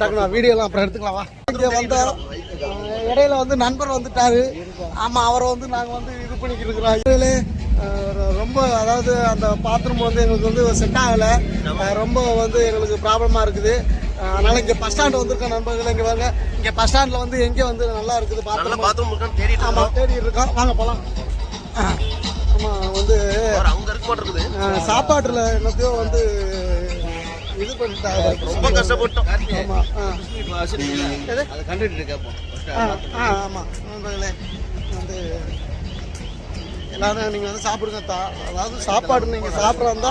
டக்குனு வீடியோலாம் அப்புறம் எடுத்துக்கலாம் வா. இங்கே வந்தோம் இடையில வந்து நண்பர் வந்துட்டாரு. ஆமாம் அவரை வந்து நாங்கள் வந்து இது பண்ணிக்கிட்டு இருக்கிறோம். ரொம்ப அதாவது அந்த பாத்ரூம் வந்து எங்களுக்கு வந்து செட் ஆகலை. ரொம்ப வந்து எங்களுக்கு ப்ராப்ளமாக இருக்குது. அதனால இங்கே பஸ் ஸ்டாண்ட் வந்திருக்கோம் நண்பர்கள் இங்கே வாங்க. இங்கே பஸ் ஸ்டாண்டில் வந்து எங்கே வந்து நல்லா இருக்குது பாத்ரூம் பாத்ரூம் தேடிட்டு ஆமாம் தேடி இருக்கோம். வாங்க போகலாம் ஆமாம் வந்து சாப்பாட்டுல என்னத்தையோ வந்து ரொம்ப கஷ்டப்பட்டோம். ஆமா ஆ. எது? அதை கண்டுட்டு கேட்போம் ஆ, ஆ, ஆமா. நண்பர்களே வந்து எல்லாரும் நீங்க வந்து சாப்பிடுங்க தா அதாவது சாப்பாடு நீங்க சாப்பிட்றா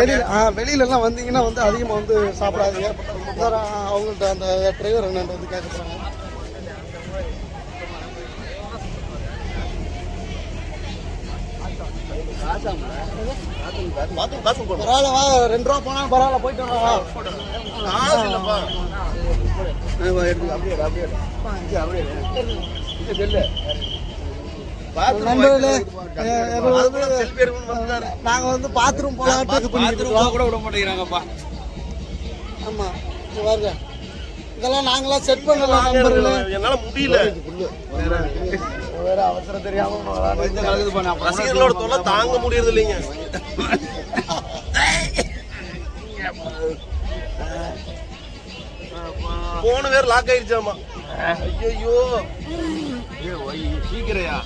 வெளியில ஆ வெளியில எல்லாம் வந்தீங்கன்னா வந்து அதிகமா வந்து சாப்பிடாதீங்க. அவங்கள்ட்ட அந்த டிரைவர் என்னன்ட்டு வந்து கேட்க போறாங்க. பாத்ரூம் காசு போடணும் பரவாயில்ல வா ரெண்டு ரூபா போனா பரவாயில்ல போயிட்டு வரலாம் வா காசு இல்லப்பா நண்பர்களே அஹ் இப்ப வந்து செல்ஃபி எடுக்கணும்னு வந்துட்டாரு நாங்க வந்து பாத்ரூம் இருக்கோம் கூட விட மாட்டேங்கிறாங்கப்பா ஆமா பாருங்க. இதெல்லாம் நாங்களாம் செட் பண்ணலாம் என்னால முடியல. வேற அவசரம் தெரியாம ரசிகர்களோட தொல்லை தாங்க முடியறது இல்லைங்க போன வேற லாக் ஆயிடுச்சாமா ஐயோ சீக்கிரையா.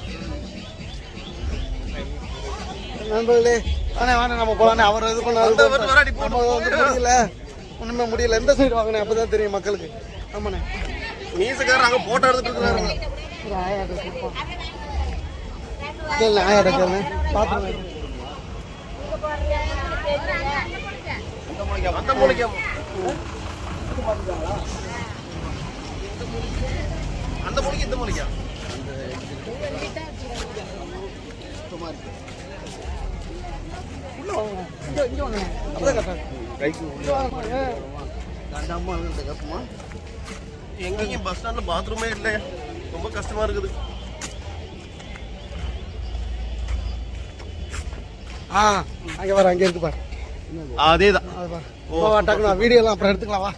நண்பர்களே வாணே வாணே நம்ம போலானே அவர் இது வந்து முடியல. ஒண்ணுமே முடியல. எந்த சைடு வாங்கினேன் அப்பதான் தெரியும் மக்களுக்கு. ஆமாண்ணே. மீசக்காரர் அங்க போட்டோ எடுத்துட்டு இருக்காருங்க ஒரு ஆயாட்ட கொடுப்போம் இல்லை அந்த மூலிகை அந்த மூலிகை இந்த மூலிகை எங்கேயும் பஸ் ஸ்டாண்ட்ல பாத்ரூமே இல்லையா. ரொம்ப கஷ்டமா இருக்குது. ஆ அங்கே வர அங்கே இருக்கு பாரு. அதேதான். அது டக்குனு வீடியோலாம் அப்புறம் எடுத்துக்கலாம் வா.